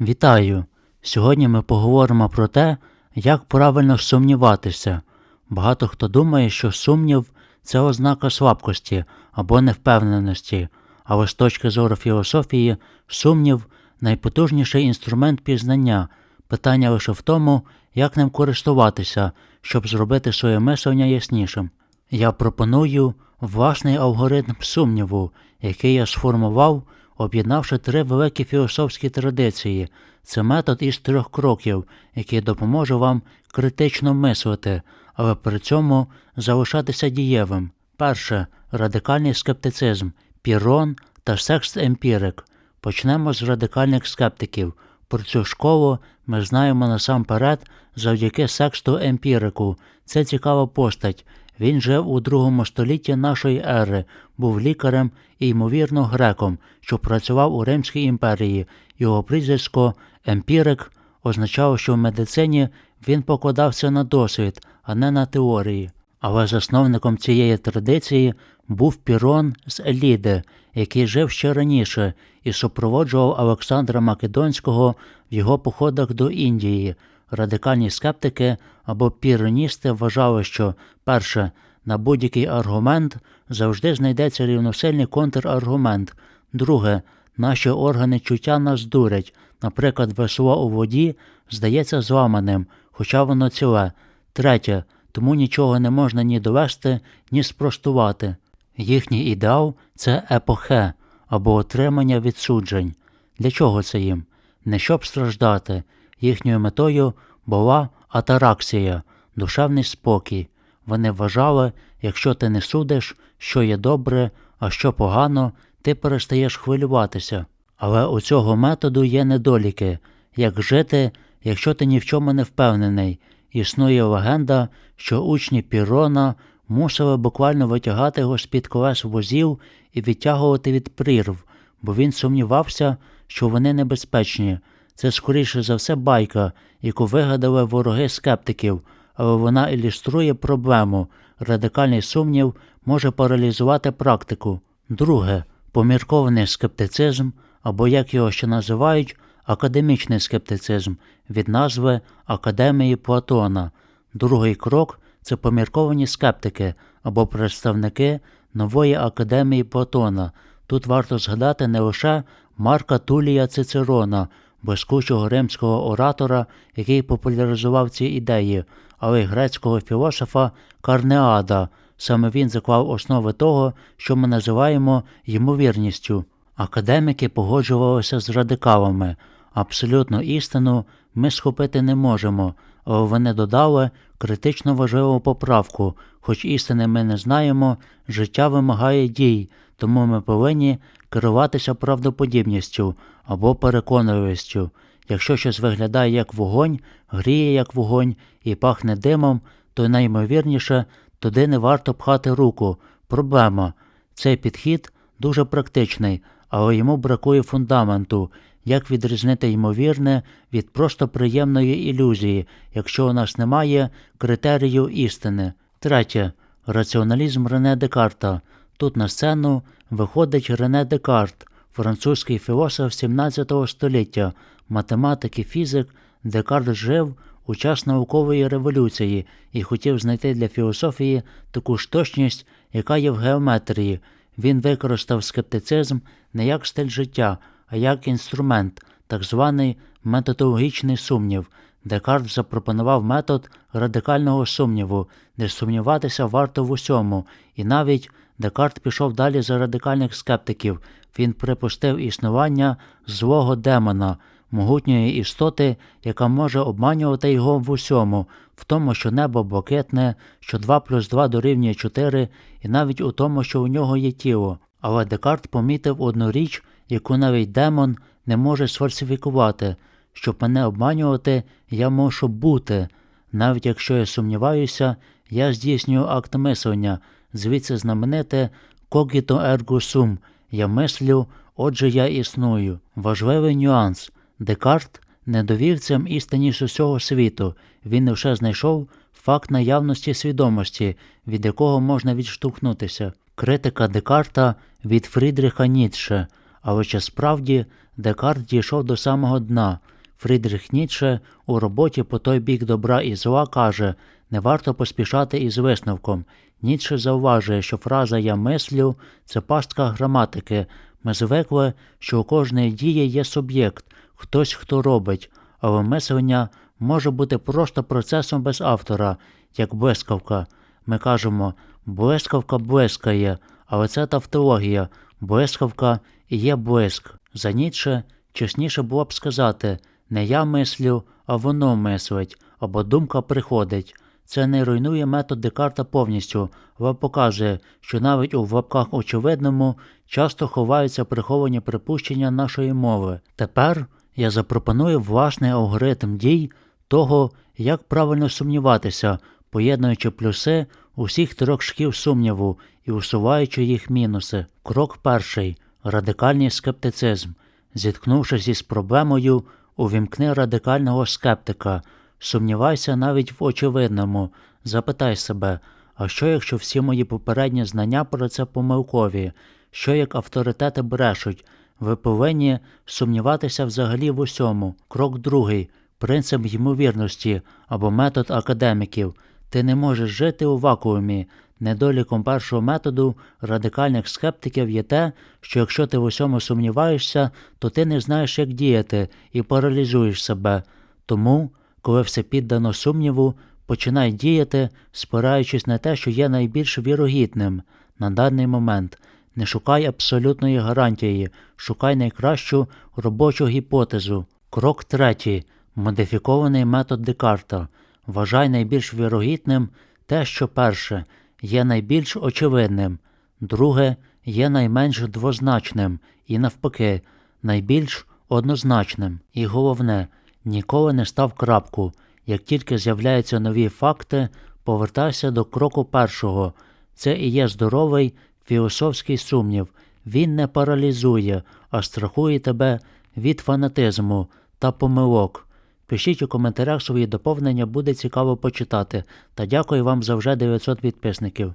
Вітаю! Сьогодні ми поговоримо про те, як правильно сумніватися. Багато хто думає, що сумнів це ознака слабкості або невпевненості, але з точки зору філософії, сумнів найпотужніший інструмент пізнання. Питання лише в тому, як ним користуватися, щоб зробити своє мислення яснішим. Я пропоную власний алгоритм сумніву, який я сформував, об'єднавши три великі філософські традиції. Це метод із трьох кроків, який допоможе вам критично мислити, але при цьому залишатися дієвим. Перше радикальний скептицизм, пірон та секст емпірик. Почнемо з радикальних скептиків. Про цю школу ми знаємо насамперед завдяки сексту емпірику. Це цікава постать. Він жив у другому столітті нашої ери, був лікарем і, ймовірно, греком, що працював у Римській імперії. Його прізвисько емпірик означало, що в медицині він покладався на досвід, а не на теорії. Але засновником цієї традиції був Пірон з Еліди, який жив ще раніше і супроводжував Олександра Македонського в його походах до Індії. Радикальні скептики або піроністи вважали, що перше, на будь-який аргумент завжди знайдеться рівносильний контраргумент. Друге, наші органи чуття нас дурять. Наприклад, весло у воді здається зламаним, хоча воно ціле. Третє, тому нічого не можна ні довести, ні спростувати. Їхній ідеал це епохе або отримання відсуджень. Для чого це їм? Не щоб страждати. Їхньою метою була атараксія, душевний спокій. Вони вважали, якщо ти не судиш, що є добре, а що погано, ти перестаєш хвилюватися. Але у цього методу є недоліки як жити, якщо ти ні в чому не впевнений. Існує легенда, що учні Пірона мусили буквально витягати його з-під колес возів і відтягувати від прірв, бо він сумнівався, що вони небезпечні. Це скоріше за все байка, яку вигадали вороги скептиків, але вона ілюструє проблему. Радикальний сумнів може паралізувати практику. Друге поміркований скептицизм, або як його ще називають, академічний скептицизм від назви Академії Платона. Другий крок це помірковані скептики або представники нової академії Платона. Тут варто згадати не лише Марка Тулія Цицерона, блискучого римського оратора, який популяризував ці ідеї, але й грецького філософа Карнеада. Саме він заклав основи того, що ми називаємо ймовірністю. Академіки погоджувалися з радикалами. Абсолютну істину ми схопити не можемо, але вони додали критично важливу поправку. Хоч істини ми не знаємо, життя вимагає дій, тому ми повинні керуватися правдоподібністю або переконливістю. Якщо щось виглядає як вогонь, гріє як вогонь і пахне димом, то наймовірніше туди не варто пхати руку. Проблема. Цей підхід дуже практичний, але йому бракує фундаменту, як відрізнити ймовірне від просто приємної ілюзії, якщо у нас немає критерію істини. Третє. Раціоналізм Рене Декарта. Тут на сцену виходить Рене Декарт, французький філософ 17 століття, математик і фізик. Декарт жив у час наукової революції і хотів знайти для філософії таку ж точність, яка є в геометрії. Він використав скептицизм не як стиль життя, а як інструмент, так званий методологічний сумнів. Декарт запропонував метод радикального сумніву, де сумніватися варто в усьому, і навіть Декарт пішов далі за радикальних скептиків. Він припустив існування злого демона, могутньої істоти, яка може обманювати його в усьому, в тому, що небо блакитне, що 2 плюс 2 дорівнює 4, і навіть у тому, що у нього є тіло. Але Декарт помітив одну річ, яку навіть демон не може сфальсифікувати. Щоб мене обманювати, я мушу бути. Навіть якщо я сумніваюся, я здійснюю акт мислення, звідси знамените «cogito ergo sum» – я мислю, отже я існую. Важливий нюанс. Декарт не довів цим істині з усього світу, він лише знайшов факт наявності свідомості, від якого можна відштовхнутися. Критика Декарта від Фрідріха Ніцше. Але чи справді Декарт дійшов до самого дна. Фрідріх Ніцше у роботі по той бік добра і зла каже, не варто поспішати із висновком. Ніцше зауважує, що фраза Я мислю це пастка граматики. Ми звикли, що у кожної дії є суб'єкт, хтось хто робить, але мислення може бути просто процесом без автора, як блискавка. Ми кажемо блискавка блискає, але це тавтологія, блискавка і є блиск. За Ніцше чесніше було б сказати не я мислю, а воно мислить, або думка приходить. Це не руйнує метод Декарта повністю, але показує, що навіть у в лапках очевидному часто ховаються приховані припущення нашої мови. Тепер я запропоную власний алгоритм дій того, як правильно сумніватися, поєднуючи плюси усіх трьох шкіл сумніву і усуваючи їх мінуси. Крок перший радикальний скептицизм. Зіткнувшись із проблемою, увімкни радикального скептика. Сумнівайся навіть в очевидному. Запитай себе, а що якщо всі мої попередні знання про це помилкові? Що як авторитети брешуть? Ви повинні сумніватися взагалі в усьому. Крок другий принцип ймовірності або метод академіків. Ти не можеш жити у вакуумі. Недоліком першого методу радикальних скептиків є те, що якщо ти в усьому сумніваєшся, то ти не знаєш, як діяти, і паралізуєш себе. Тому, коли все піддано сумніву, починай діяти, спираючись на те, що є найбільш вірогідним на даний момент. Не шукай абсолютної гарантії, шукай найкращу робочу гіпотезу. Крок третій. Модифікований метод Декарта. Вважай найбільш вірогідним те, що перше є найбільш очевидним, друге є найменш двозначним і, навпаки, найбільш однозначним. І головне, ніколи не став крапку. Як тільки з'являються нові факти, повертайся до кроку першого. Це і є здоровий філософський сумнів. Він не паралізує, а страхує тебе від фанатизму та помилок. Пишіть у коментарях свої доповнення, буде цікаво почитати. Та дякую вам за вже 900 підписників.